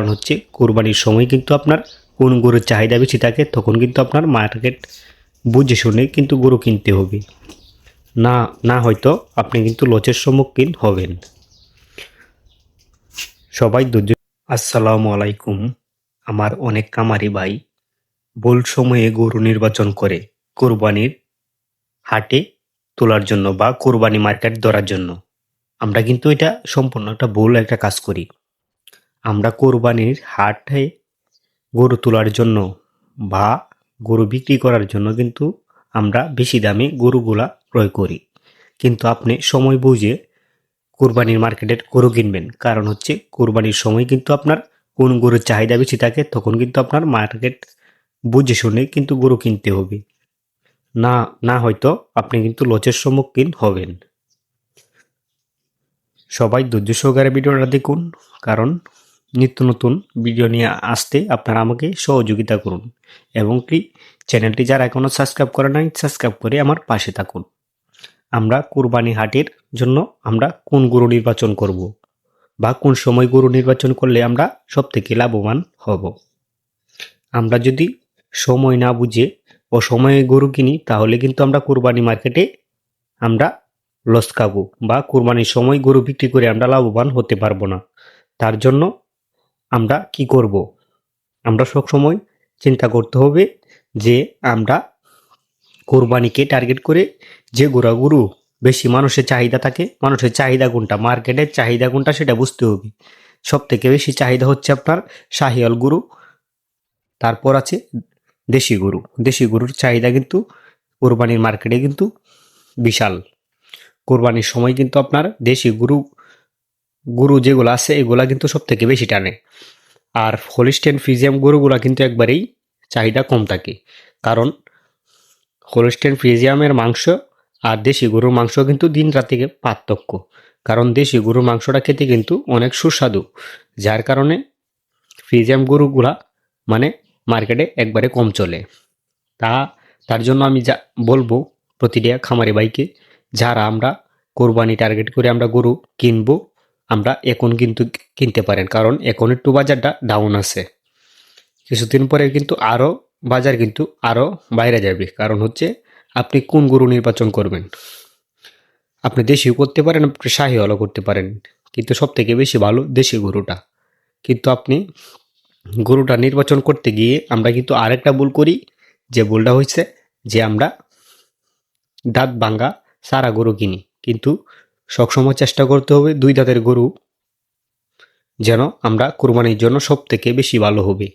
কারণ হচ্ছে কোরবানির সময় কিন্তু আপনার কোন গরুর চাহিদা বেশি থাকে তখন কিন্তু আপনার মার্কেট বুঝে শুনে কিন্তু গরু কিনতে হবে। না না হয়তো আপনি কিন্তু লচের সম্মুখীন হবেন। সবাই ধৈর্য আসসালামু আলাইকুম। আমার অনেক কামারি ভাই ভুল সময়ে গরু নির্বাচন করে কোরবানির হাটে তোলার জন্য বা কোরবানি মার্কেট ধরার জন্য। আমরা কিন্তু এটা সম্পূর্ণ একটা ভুল একটা কাজ করি। আমরা কোরবানির হাটে গরু তোলার জন্য বা গরু বিক্রি করার জন্য কিন্তু আমরা বেশি দামে গরুগুলা ক্রয় করি। কিন্তু আপনি সময় বুঝে কোরবানির মার্কেটের গরু কিনবেন। কারণ হচ্ছে কোরবানির সময় কিন্তু আপনার কোন গরুর চাহিদা বেশি থাকে তখন কিন্তু আপনার মার্কেট বুঝে শুনে কিন্তু গরু কিনতে হবে। না না হয়তো আপনি কিন্তু লচের সম্মুখীন হবেন। সবাই ধৈর্য সহকারে ভিডিওটা দেখুন। কারণ নিত্য নতুন ভিডিও নিয়ে আসতে আপনারা আমাকে সহযোগিতা করুন এবং কি চ্যানেলটি যারা এখনও সাবস্ক্রাইব করে নাই, সাবস্ক্রাইব করে আমার পাশে থাকুন। আমরা কুরবানি হাটের জন্য আমরা কোন গরু নির্বাচন করব বা কোন সময় গরু নির্বাচন করলে আমরা সব থেকে লাভবান হব? আমরা যদি সময় না বুঝে ও সময়ে গরু কিনি, তাহলে কিন্তু আমরা কুরবানি মার্কেটে আমরা লস খাব বা কুরবানির সময় গরু বিক্রি করে আমরা লাভবান হতে পারব না। তার জন্য আমরা কি করব? আমরা সব সময় চিন্তা করতে হবে যে আমরা কোরবানিকে টার্গেট করে যে গোড়া গরু বেশি মানুষের চাহিদা থাকে, মানুষের চাহিদা কোনটা? মার্কেটের চাহিদা কোনটা সেটা বুঝতে হবে। সব থেকে বেশি চাহিদা হচ্ছে আপনার শাহিয়াল গরু, তারপর আছে দেশি গরু। দেশি গরুর চাহিদা কিন্তু কোরবানির মার্কেটে কিন্তু বিশাল। কোরবানির সময় কিন্তু আপনার দেশি গরু গরু যেগুলো আছে, এগুলা কিন্তু সব থেকে বেশি টানে। আর হোলিস্টেন ফ্রিজিয়াম গরুগুলা কিন্তু একবারেই চাহিদা কম থাকে। কারণ হোলিস্টেন ফ্রিজিয়ামের মাংস আর দেশি গরুর মাংস কিন্তু দিন রাতিকে পার্থক্য। কারণ দেশি গরুর মাংসটা খেতে কিন্তু অনেক সুস্বাদু। যার কারণে ফ্রিজিয়াম গরুগুলা মানে মার্কেটে একবারে কম চলে। তা, তার জন্য আমি যা বলব প্রতিটা খামারি বাইকে যারা আমরা কোরবানি টার্গেট করে আমরা গরু কিনবো আমরা এখন কিন্তু কিনতে পারেন, কারণ এখন একটু বাজারটা ডাউন আছে। কিছুদিন পরে কিন্তু আরও বাজার কিন্তু আরও বাইরে যাবে, কারণ হচ্ছে আপনি কোন গরু নির্বাচন করবেন? আপনি দেশিও করতে পারেন, আপনি শাহিওয়ালও করতে পারেন, কিন্তু সব থেকে বেশি ভালো দেশি গরুটা। কিন্তু আপনি গরুটা নির্বাচন করতে গিয়ে আমরা কিন্তু আরেকটা ভুল করি, যে ভুলটা হয়েছে যে আমরা দাঁত ভাঙ্গা সারা গরু কিনি, কিন্তু সবসময় চেষ্টা করতে হবে দুই দাঁতের গরু যেন আমরা কোরবানির জন্য সব থেকে বেশি ভালো হবে।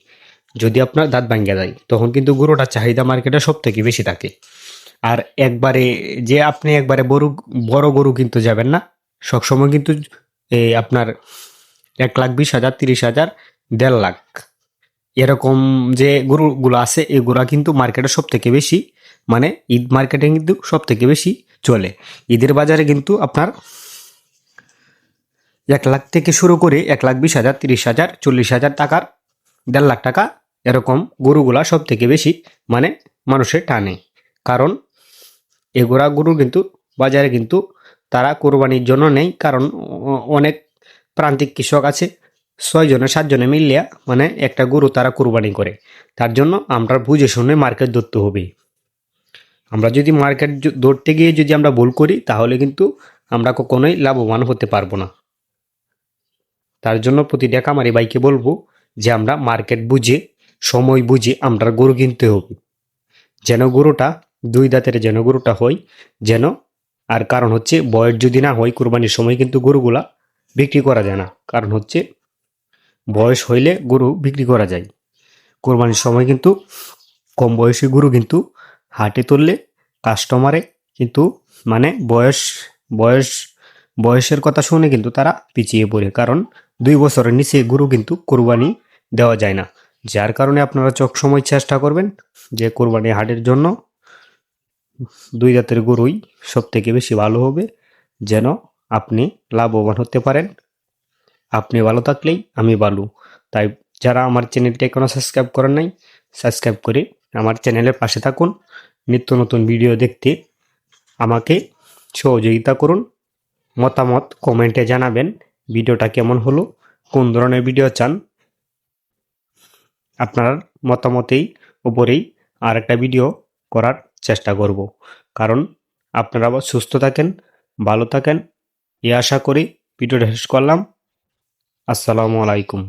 যদি আপনার দাঁত ভাঙ্গা যায়, তখন কিন্তু গরুটার চাহিদা মার্কেটে সব থেকে বেশি থাকে। আর একবারে যে আপনি একবারে বড় বড় গরু কিন্তু যাবেন না, সবসময় কিন্তু এই আপনার এক লাখ, বিশ হাজার, তিরিশ হাজার, দেড় লাখ এরকম যে গরুগুলো আছে, এগুলা কিন্তু মার্কেটে সব থেকে বেশি মানে ঈদ মার্কেটে কিন্তু সব থেকে বেশি চলে। ঈদের বাজারে কিন্তু আপনার এক লাখ থেকে শুরু করে এক লাখ বিশ হাজার, তিরিশ হাজার, চল্লিশ হাজার টাকার, দেড় লাখ টাকা এরকম গরুগুলা সব থেকে বেশি মানে মানুষের টানে। কারণ এগুলা গরু কিন্তু বাজারে কিন্তু তারা কোরবানির জন্য নেই। কারণ অনেক প্রান্তিক কৃষক আছে, ছয় জনে, সাত জনে মিলিয়া মানে একটা গরু তারা কোরবানি করে। তার জন্য আমরা বুঝে শুনে মার্কেট ধরতে হবে। আমরা যদি মার্কেট ধরতে গিয়ে যদি আমরা ভুল করি, তাহলে কিন্তু আমরা কখনোই লাভবান হতে পারব না। তার জন্য প্রতিটা কামারি বাইকে বলব যে আমরা মার্কেট বুঝে, সময় বুঝে আমরা গরু কিনতে হবে। যেন গরুটা, দুই দাঁতের যেন গরুটা হয়, যেন আর কারণ হচ্ছে বয়স যদি না হয়, কুরবানির সময় কিন্তু গরুগুলা বিক্রি করা যায় না। কারণ হচ্ছে বয়স হইলে গরু বিক্রি করা যায়। কোরবানির সময় কিন্তু কম বয়সী গরু কিন্তু হাটে তুললে কাস্টমারে কিন্তু মানে বয়স বয়স, বয়সের কথা শুনে কিন্তু তারা পিছিয়ে পড়ে। কারণ দুই বছরের নিচে গরু কিন্তু কোরবানি দেওয়া যায় না। যার কারণে আপনারা চোখ সময় চেষ্টা করবেন যে কোরবানি হাটের জন্য দুই জাতের গরুই সব থেকে বেশি ভালো হবে, যেন আপনি লাভবান হতে পারেন। আপনি ভালো থাকলেই আমি ভালো। তাই যারা আমার চ্যানেলটি এখনও সাবস্ক্রাইব করেন নাই সাবস্ক্রাইব করে আমার চ্যানেলের পাশে থাকুন, নিত্য নতুন ভিডিও দেখতে। আমাকে সহযোগিতা করুন, মতামত কমেন্টে জানাবেন ভিডিওটা কেমন হলো, কোন ধরনের ভিডিও চান। আপনার মতামতেই উপরেই আর একটা ভিডিও করার চেষ্টা করব। কারণ আপনারা আবার সুস্থ থাকেন, ভালো থাকেন এ আশা করি ভিডিওটা শেষ করলাম। আসসালামু আলাইকুম।